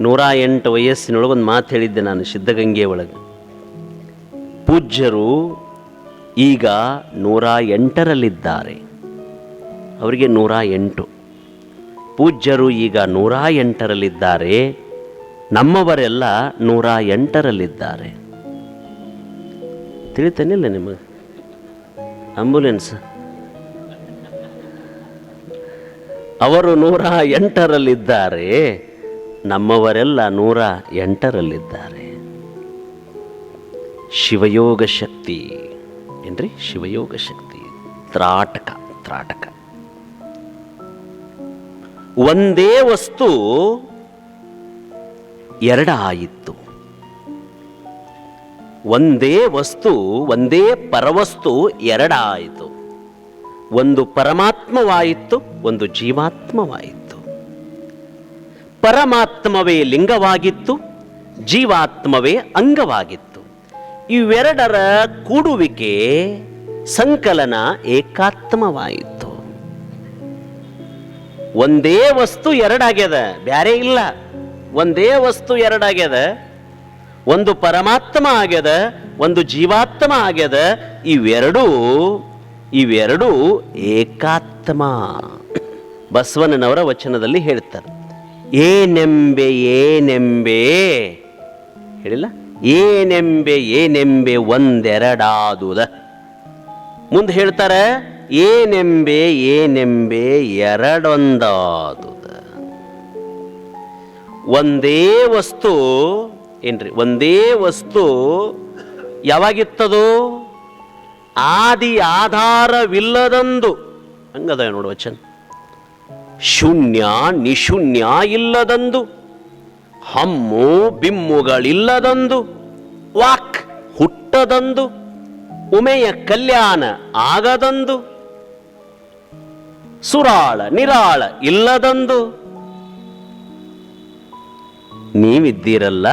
ನೂರ ಎಂಟು ವಯಸ್ಸಿನೊಳಗೆ ಒಂದು ಮಾತು ಹೇಳಿದ್ದೆ ನಾನು ಸಿದ್ಧಗಂಗೆ ಒಳಗೆ. ಪೂಜ್ಯರು ಈಗ ನೂರ ಎಂಟರಲ್ಲಿದ್ದಾರೆ. ಅವರಿಗೆ ನೂರ ಎಂಟು. ಪೂಜ್ಯರು ಈಗ ನೂರ ಎಂಟರಲ್ಲಿದ್ದಾರೆ. ನಮ್ಮವರೆಲ್ಲ ನೂರ ಎಂಟರಲ್ಲಿದ್ದಾರೆ. ತಿಳಿತಾನಿಲ್ಲ ನಿಮಗೆ? ಆಂಬುಲೆನ್ಸ್. ಅವರು ನೂರ ಎಂಟರಲ್ಲಿದ್ದಾರೆ. ನಮ್ಮವರೆಲ್ಲ ನೂರ ಎಂಟರಲ್ಲಿದ್ದಾರೆ. ಶಿವಯೋಗ ಶಕ್ತಿ, ಏನ್ರಿ? ಶಿವಯೋಗ ಶಕ್ತಿ, ತ್ರಾಟಕ ತ್ರಾಟಕ. ಒಂದೇ ವಸ್ತು ಎರಡ ಆಯಿತು ಒಂದೇ ವಸ್ತು, ಒಂದೇ ಪರವಸ್ತು ಎರಡ ಆಯಿತು ಒಂದು ಪರಮಾತ್ಮವಾಯಿತು, ಒಂದು ಜೀವಾತ್ಮವಾಯಿತು. ಪರಮಾತ್ಮವೇ ಲಿಂಗವಾಗಿತ್ತು, ಜೀವಾತ್ಮವೇ ಅಂಗವಾಗಿತ್ತು. ಇವೆರಡರ ಕೂಡುವಿಕೆ ಸಂಕಲನ ಏಕಾತ್ಮವಾಯಿತು. ಒಂದೇ ವಸ್ತು ಎರಡಾಗ್ಯದ, ಬ್ಯಾರೆ ಇಲ್ಲ. ಒಂದೇ ವಸ್ತು ಎರಡಾಗ್ಯದ, ಒಂದು ಪರಮಾತ್ಮ ಆಗ್ಯದ, ಒಂದು ಜೀವಾತ್ಮ ಆಗ್ಯದ, ಇವೆರಡೂ ಇವೆರಡೂ ಏಕಾತ್ಮ. ಬಸವಣ್ಣನವರ ವಚನದಲ್ಲಿ ಹೇಳ್ತಾರೆ. ಏನೆಂಬೆ ಏನೆಂಬೆ. ಹೇಳಿಲ್ಲ? ಏನೆಂಬೆ ಏನೆಂಬೆ ಒಂದೆರಡಾದುದ. ಮುಂದೆ ಹೇಳ್ತಾರೆ, ಏನೆಂಬೆ ಏನೆಂಬೆ ಎರಡೊಂದಾದುದ. ಒಂದೇ ವಸ್ತು, ಏನ್ರಿ, ಒಂದೇ ವಸ್ತು ಯಾವಾಗಿತ್ತದು? ಆದಿ ಆಧಾರವಿಲ್ಲದಂದು. ಹಂಗದ ನೋಡು ವಚನ. ಶೂನ್ಯ ನಿಶೂನ್ಯ ಇಲ್ಲದಂದು, ಹಮ್ಮು ಬಿಮ್ಮುಗಳಿಲ್ಲದಂದು, ವಾಕ್ ಹುಟ್ಟದಂದು, ಉಮೆಯ ಕಲ್ಯಾಣ ಆಗದಂದು, ಸುರಾಳ ನಿರಾಳ ಇಲ್ಲದಂದು. ನೀವಿದ್ದೀರಲ್ಲ?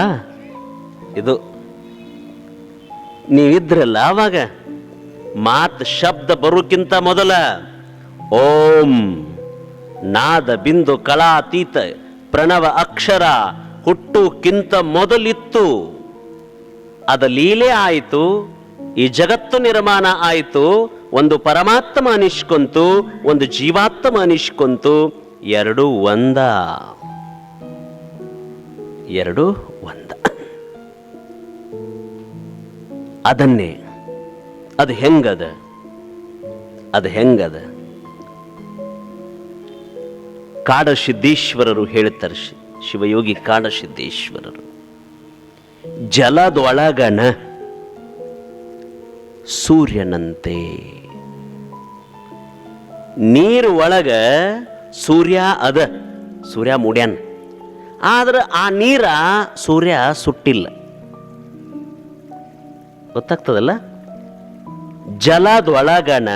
ಇದು, ನೀವಿದ್ರಲ್ಲ ಅವಾಗ ಮಾತ್ ಶಬ್ದ ಬರೋಕ್ಕಿಂತ ಮೊದಲ, ಓಂ. ನಾದ ಬಿಂದು ಕಲಾತೀತ ಪ್ರಣವ ಅಕ್ಷರ ಹುಟ್ಟುಕ್ಕಿಂತ ಮೊದಲಿತ್ತು. ಅದ ಲೀಲೆ ಆಯಿತು, ಈ ಜಗತ್ತು ನಿರ್ಮಾಣ ಆಯಿತು, ಒಂದು ಪರಮಾತ್ಮ ಅನಿಸ್ಕೊಂತು ಒಂದು ಜೀವಾತ್ಮ ಅನಿಸ್ಕೊಂತು ಎರಡು ಒಂದ. ಎರಡು ಒಂದ. ಅದನ್ನೇ, ಅದು ಹೆಂಗದ? ಅದು ಹೆಂಗದ? ಕಾಡಸಿದ್ದೇಶ್ವರರು ಹೇಳ್ತಾರೆ ಶಿ- ಶಿವಯೋಗಿ ಕಾಡಸಿದ್ದೇಶ್ವರರು. ಜಲದೊಳಗನ ಸೂರ್ಯನಂತೆ. ನೀರು ಒಳಗ ಸೂರ್ಯ ಅದ, ಸೂರ್ಯ ಮುಡ್ಯಾನ. ಆದ್ರೆ ಆ ನೀರ ಸೂರ್ಯ ಸುಟ್ಟಿಲ್ಲ. ಗೊತ್ತಾಗ್ತದಲ್ಲ? ಜಲದೊಳಗನ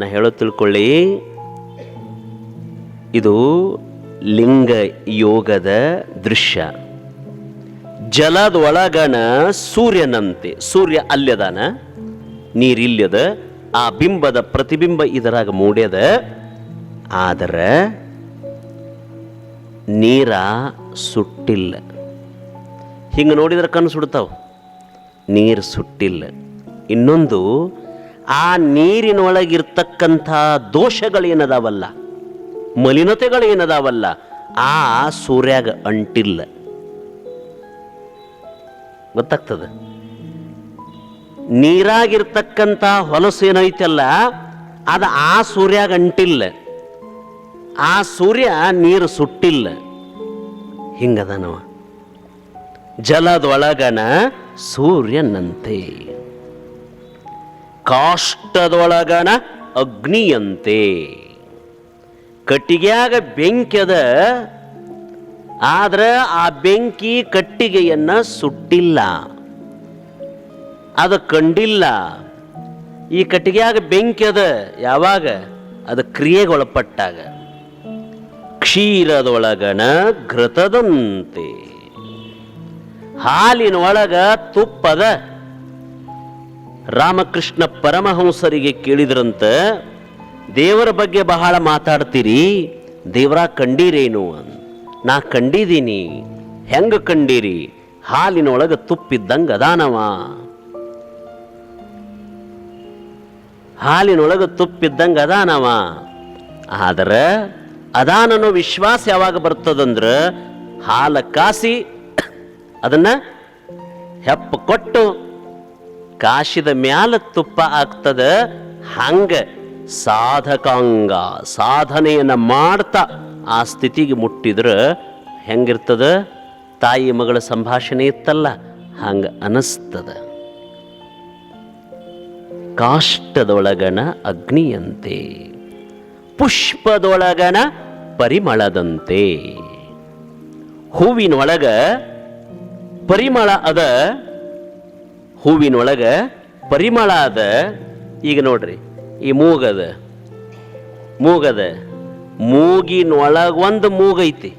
ನಾ ಹೇಳೋ ತಿಳ್ಕೊಳ್ಳಿ ಇದು ಲಿಂಗ ಯೋಗದ ದೃಶ್ಯ. ಜಲದೊಳಗಣ ಸೂರ್ಯನಂತೆ, ಸೂರ್ಯ ಅಲ್ಲದಾನ ನೀರಿಲ್ಲದ ಆ ಬಿಂಬದ ಪ್ರತಿಬಿಂಬ ಇದರಾಗ ಮೂಡ್ಯದ, ಆದರೆ ನೀರ ಸುಟ್ಟಿಲ್ಲ. ಹಿಂಗೆ ನೋಡಿದ್ರೆ ಕಣ್ಣು ಸುಡ್ತಾವ? ನೀರು ಸುಟ್ಟಿಲ್ಲ. ಇನ್ನೊಂದು, ಆ ನೀರಿನೊಳಗಿರ್ತಕ್ಕಂಥ ದೋಷಗಳೇನದಾವಲ್ಲ? ಮಲಿನತೆಗಳೇನದಾವಲ್ಲ ಆ ಸೂರ್ಯಾಗ ಅಂಟಿಲ್ಲ. ಗೊತ್ತಾಗ್ತದ? ನೀರಾಗಿರ್ತಕ್ಕಂಥ ಹೊಲಸು ಏನೈತಲ್ಲ, ಅದು ಆ ಸೂರ್ಯಾಗ ಅಂಟಿಲ್ಲ. ಆ ಸೂರ್ಯ ನೀರು ಸುಟ್ಟಿಲ್ಲ. ಹಿಂಗದನವ. ಜಲದೊಳಗನ ಸೂರ್ಯನಂತೆ. ಕಾಷ್ಟದೊಳಗನ ಅಗ್ನಿಯಂತೆ. ಕಟ್ಟಿಗೆಯಾಗ ಅದ, ಆದ್ರೆ ಆ ಬೆಂಕಿ ಕಟ್ಟಿಗೆಯನ್ನು ಸುಟ್ಟಿಲ್ಲ. ಅದು ಕಂಡಿಲ್ಲ. ಈ ಕಟ್ಟಿಗೆಯಾಗ ಬೆಂಕಿ ಅದ, ಯಾವಾಗ? ಅದು ಕ್ರಿಯೆಗೊಳಪಟ್ಟಾಗ. ಕ್ಷೀರದೊಳಗನ ಘೃತದಂತೆ. ಹಾಲಿನೊಳಗ ತುಪ್ಪದ. ರಾಮಕೃಷ್ಣ ಪರಮಹಂಸರಿಗೆ ಕೇಳಿದ್ರಂತ ದೇವರ ಬಗ್ಗೆ ಬಹಳ ಮಾತಾಡ್ತೀರಿ? ದೇವರ ಕಂಡೀರೇನು ನಾ ಕಂಡಿದ್ದೀನಿ ಹೆಂಗೆ ಕಂಡೀರಿ? ಹಾಲಿನೊಳಗೆ ತುಪ್ಪಿದ್ದಂಗೆ ಅದಾನವ. ಹಾಲಿನೊಳಗೆ ತುಪ್ಪಿದ್ದಂಗೆ ಅದಾನವ. ಆದರೆ ಅದಾನನ್ನೋ ವಿಶ್ವಾಸ ಯಾವಾಗ ಬರ್ತದಂದ್ರೆ ಹಾಲ ಕಾಸಿ ಅದನ್ನ ಹೆಪ್ಪ ಕೊಟ್ಟು ಕಾಸಿದ ಮ್ಯಾಲ ತುಪ್ಪ ಆಗ್ತದ, ಹಂಗ ಸಾಧಕಾಂಗ, ಸಾಧನೆಯನ್ನ ಮಾಡ್ತಾ ಆ ಸ್ಥಿತಿಗೆ ಮುಟ್ಟಿದ್ರೆ ಹೆಂಗಿರ್ತದ? ತಾಯಿ ಮಗಳ ಸಂಭಾಷಣೆ ಇತ್ತಲ್ಲ, ಹಂಗೆ ಅನಿಸ್ತದ. ಕಾಷ್ಟದೊಳಗನ ಅಗ್ನಿಯಂತೆ ಪುಷ್ಪದೊಳಗನ ಪರಿಮಳದಂತೆ. ಹೂವಿನೊಳಗ ಪರಿಮಳ ಅದ, ಹೂವಿನೊಳಗ ಪರಿಮಳ ಅದ. ಈಗ ನೋಡ್ರಿ ಈ ಮೂಗದ ಮೂಗದ, ಮೂಗಿನೊಳಗ ಒಂದು ಮೂಗೈತಿ.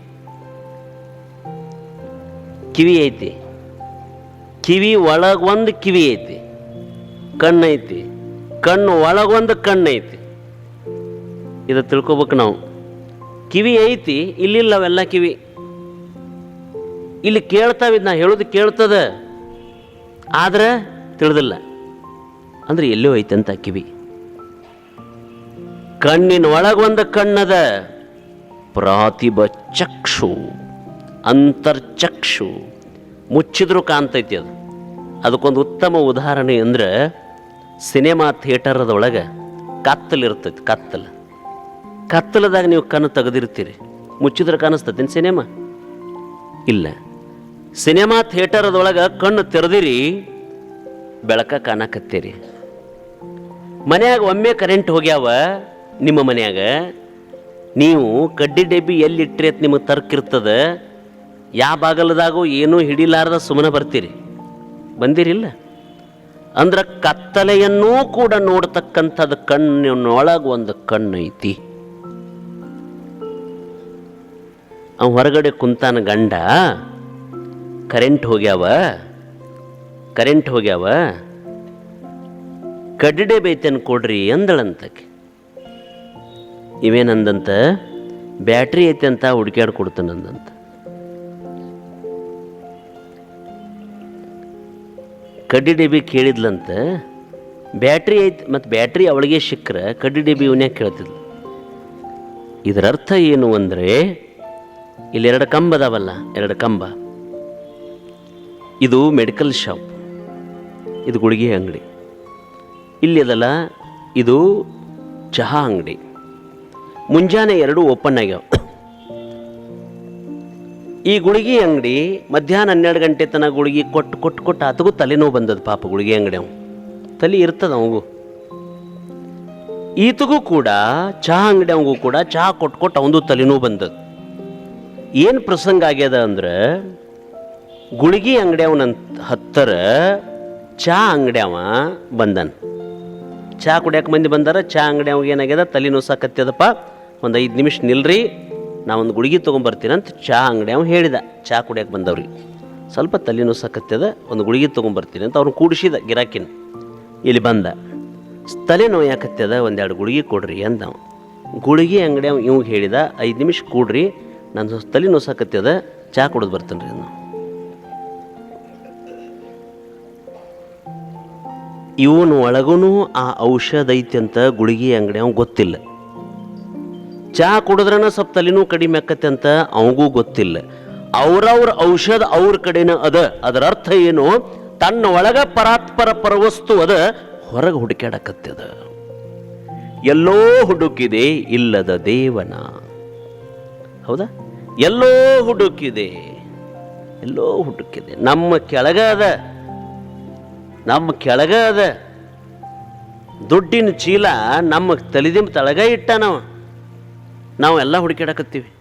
ಕಿವಿ ಐತಿ. ಕಿವಿ ಒಳಗ ಒಂದು ಕಿವಿ ಐತಿ. ಕಣ್ಣೈತಿ ಕಣ್ಣು ಒಳಗೊಂದು ಕಣ್ಣೈತಿ ಇದು ತಿಳ್ಕೊಬೇಕು ನಾವು. ಕಿವಿ ಐತಿ ಇಲ್ಲಿಲ್ಲ ಅವೆಲ್ಲ ಕಿವಿ. ಇಲ್ಲಿ ಕೇಳ್ತಾವಿದ್ ನಾ ಹೇಳೋದು ಕೇಳ್ತದ. ಆದ್ರೆ ತಿಳಿದಿಲ್ಲ. ಅಂದ್ರೆ ಎಲ್ಲೋ ಐತಂತ ಕಿವಿ. ಕಣ್ಣಿನ ಒಳಗೊಂದು ಕಣ್ಣದ ಪ್ರಾತಿಭ ಚಕ್ಷು, ಅಂತರ್ಚಕ್ಷು. ಮುಚ್ಚಿದ್ರೂ ಕಾಣ್ತೈತಿ ಅದು. ಅದಕ್ಕೊಂದು ಉತ್ತಮ ಉದಾಹರಣೆ ಅಂದ್ರೆ ಸಿನಿಮಾ ಥಿಯೇಟರದೊಳಗೆ ಕತ್ತಲಿರ್ತೈತಿ ಕತ್ತಲು. ಕತ್ತಲದಾಗ ನೀವು ಕಣ್ಣು ತೆಗೆದಿರ್ತೀರಿ. ಮುಚ್ಚಿದ್ರೆ ಕಾಣಿಸ್ತೈತಿ ಸಿನಿಮಾ? ಇಲ್ಲ. ಸಿನಿಮಾ ಥಿಯೇಟರದೊಳಗೆ ಕಣ್ಣು ತೆರೆದಿರಿ, ಬೆಳಕ ಕಾಣಕತ್ತೀರಿ. ಮನೆಯಾಗ ಒಮ್ಮೆ ಕರೆಂಟ್ ಹೋಗ್ಯಾವ ನಿಮ್ಮ ಮನೆಯಾಗ ನೀವು ಕಡ್ಡಿ ಡಬ್ಬಿ ಎಲ್ಲಿಟ್ರಿ ಅಂತ ನಿಮಗೆ ತರ್ಕಿರ್ತದ ಯಾವ ಬಾಗಲದಾಗೂ ಏನೂ ಹಿಡಿಲಾರ್ದ ಸುಮ್ಮನೆ ಬರ್ತೀರಿ? ಬಂದಿರಿಲ್ಲ? ಅಂದ್ರೆ ಕತ್ತಲೆಯನ್ನೂ ಕೂಡ ನೋಡ್ತಕ್ಕಂಥದ್ದು ಕಣ್ಣಿನೊಳಗೆ ಒಂದು ಕಣ್ಣು ಐತಿ ಅವ ಹೊರಗಡೆ ಕುಂತಾನ ಗಂಡ, ಕರೆಂಟ್ ಹೋಗ್ಯಾವ ಕರೆಂಟ್ ಹೋಗ್ಯಾವ ಕಡ್ಡೆ ಬೈತೇನು ಕೊಡ್ರಿ ಅಂದಳಂತಕ್ಕೆ ಇವೇನಂದಂತ, ಬ್ಯಾಟ್ರಿ ಐತೆ ಅಂತ ಹುಡುಕ್ಯಾಡ್ ಕೊಡ್ತಾನಂದಂತ ಕಡ್ಡಿ ಡಬ್ಬಿ ಕೇಳಿದ್ಲಂತ, ಬ್ಯಾಟ್ರಿ ಐತಿ ಮತ್ತು ಬ್ಯಾಟ್ರಿ ಅವಳಿಗೆ ಸಿಕ್ಕರೆ ಕಡ್ಡಿ ಡಿಬಿ ಇವನ್ಯಾಕೆ ಕೇಳ್ತಿದ್ಲು. ಇದರ ಅರ್ಥ ಏನು ಅಂದರೆ ಇಲ್ಲಿ ಎರಡು ಕಂಬ ಅದಾವಲ್ಲ, ಎರಡು ಕಂಬ. ಇದು ಮೆಡಿಕಲ್ ಶಾಪ್. ಇದು ಗುಳಿಗೆ ಅಂಗಡಿ. ಇಲ್ಲಿ ಅದಲ್ಲ, ಇದು ಚಹಾ ಅಂಗಡಿ. ಮುಂಜಾನೆ ಎರಡು ಓಪನ್ ಆಗ್ಯಾವ. ಈ ಗುಳಿಗೆ ಅಂಗಡಿ ಮಧ್ಯಾಹ್ನ ಹನ್ನೆರಡು ಗಂಟೆ ತನಕ ಗುಳಿಗೆ ಕೊಟ್ಟು ಕೊಟ್ಟು ಕೊಟ್ಟು ಆತಗೂ ತಲೆನೋವು ಬಂದದ ಪಾಪ ಗುಳಿಗೆ ಅಂಗಡಿ ಅವ. ತಲೆ ಇರ್ತದ ಅವಂಗೂ. ಈತಗೂ ಕೂಡ ಚಹಾ ಅಂಗಡಿ ಅವಂಗೂ ಕೂಡ ಚಹಾ ಕೊಟ್ಟು ಕೊಟ್ಟು ಅವಂದು ತಲೆನೋವು ಬಂದದ. ಏನು ಪ್ರಸಂಗ ಆಗ್ಯದ ಅಂದ್ರೆ ಗುಳಿಗೆ ಅಂಗಡಿ ಅವನ ಹತ್ತರ ಚಹಾ ಅಂಗಡಿ ಅವ ಬಂದನ್. ಚಹಾ ಕುಡಿಯಕ್ಕೆ ಮಂದಿ ಬಂದಾರ ಚಹಾ ಅಂಗಡಿ ಅವಾಗ ಏನಾಗ್ಯದ, ತಲೆ ನುಸಾಕತ್ಯದಪ್ಪ ಒಂದು ಐದು ನಿಮಿಷ ನಿಲ್ರಿ ನಾ ಒಂದು ಗುಳಿಗೆ ತೊಗೊಂಬರ್ತೀನಿ ಅಂತ ಚಹಾ ಅಂಗಡಿ ಅವ್ನು ಹೇಳಿದ. ಚಹಾ ಕುಡಿಯೋಕೆ ಬಂದವ್ರಿಗೆ ಸ್ವಲ್ಪ ತಲೆ ಸಕತ್ತದ, ಒಂದು ಗುಳಿಗೆ ತೊಗೊಂಬರ್ತೀನಿ ಅಂತ ಅವ್ನು ಕೂಡಿಸಿದ ಗಿರಾಕಿನ. ಇಲ್ಲಿ ಬಂದ. ತಲೆ ಯಾಕತ್ತದ ಒಂದೆರಡು ಗುಳಿಗೆ ಕೊಡ್ರಿ ಅಂದ ಗುಳಿಗೆ ಅಂಗಡಿ ಅವ ಇವ್ಗೆ ಹೇಳಿದ, ಐದು ನಿಮಿಷ ಕೂಡ್ರಿ, ನಾನು ತಲೆ ನುಸಾಕತ್ಯದ ಚಹಾ ಕುಡಿದು ಬರ್ತೀನಿ ರೀ ಅಂದ ಇವನು ಒಳಗೂ ಆ ಔಷಧ ಐತಿ ಅಂತ ಗುಳಿಗೆ ಅಂಗಡಿ ಅವ್ನು ಗೊತ್ತಿಲ್ಲ. ಚಹಾ ಕುಡಿದ್ರನ ಸ್ವಲ್ಪ ತಲೆನೂ ಕಡಿಮೆ ಆಕತ್ತೆ ಅಂತ ಅವಗೂ ಗೊತ್ತಿಲ್ಲ. ಅವ್ರವ್ರ ಔಷಧ ಅವ್ರ ಕಡೆನ ಅದ. ಅದರ ಅರ್ಥ ಏನು? ತನ್ನ ಒಳಗ ಪರಾತ್ಪರ ಪರವಸ್ತು ಅದ, ಹೊರಗೆ ಹುಡುಕ್ಯಾಡಕತ್ತದ ಎಲ್ಲೋ ಹುಡುಕಿದೆ ಇಲ್ಲದ ದೇವನ. ಹೌದಾ? ಎಲ್ಲೋ ಹುಡುಕಿದೆ ಎಲ್ಲೋ ಹುಡುಕಿದೆ. ನಮ್ಮ ಕೆಳಗ ಅದ. ನಮ್ಮ ಕೆಳಗ ಅದ. ದುಡ್ಡಿನ ಚೀಲ ನಮ್ಮ ತಲೆದಿಂಬ ತಳಗ ಇಟ್ಟ ನಾವು. ನಾವು ಎಲ್ಲ ಹುಡುಕಾಡಕತ್ತೀವಿ.